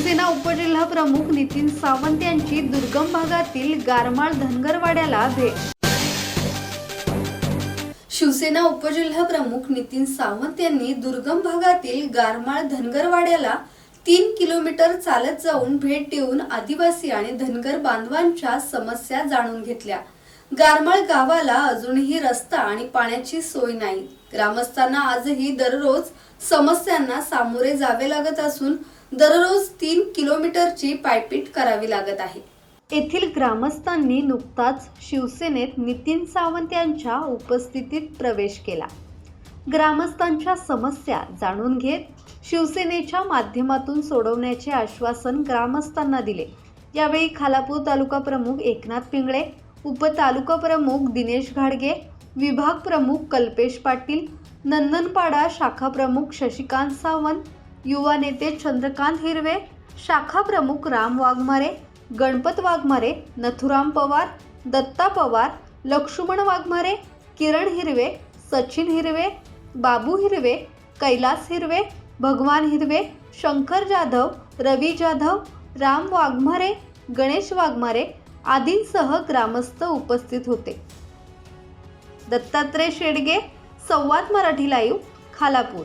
उपजिल्हा प्रमुख नितीन सावंत यांची दुर्गम भागातील गारमाळ धनगरवाड्याला भेट. शिवसेना उपजिल्हा प्रमुख नितीन सावंत यांनी दुर्गम भागातील गारमाळ धनगरवाड्याला तीन किलोमीटर चालत जाऊन भेट देऊन आदिवासी आणि धनगर बांधवांच्या समस्या जाणून घेतल्या. गारमाळ गावाला अजूनही रस्ता आणि पाण्याची सोय नाही. ग्रामस्थांना आजही दररोज समस्यांना सामोरे जावे लागत असून दररोज तीन किलोमीटरची पायपीट करावी लागत आहे. येथील ग्रामस्थांनी नुकताच शिवसेनेत नितीन सावंत यांच्या उपस्थितीत प्रवेश केला. ग्रामस्थांच्या समस्या जाणून घेत शिवसेनेच्या माध्यमातून सोडवण्याचे आश्वासन ग्रामस्थांना दिले. यावेळी खालापूर तालुका प्रमुख एकनाथ पिंगळे उपतालुका प्रमुख दिनेश घाडगे विभाग प्रमुख कल्पेश पाटील नंदनपाडा शाखा प्रमुख शशिकांत सावंत युवा नेते चंद्रकांत हिरवे शाखा प्रमुख राम वाघमारे गणपत वाघमारे नथुराम पवार दत्ता पवार लक्ष्मण वाघमारे किरण हिरवे सचिन हिरवे बाबू हिरवे कैलास हिरवे भगवान हिरवे शंकर जाधव रवी जाधव राम वाघमारे गणेश वाघमारे आदींसह ग्रामस्थ उपस्थित होते. दत्तात्रय शेडगे संवाद मराठी लाईव्ह खालापूर.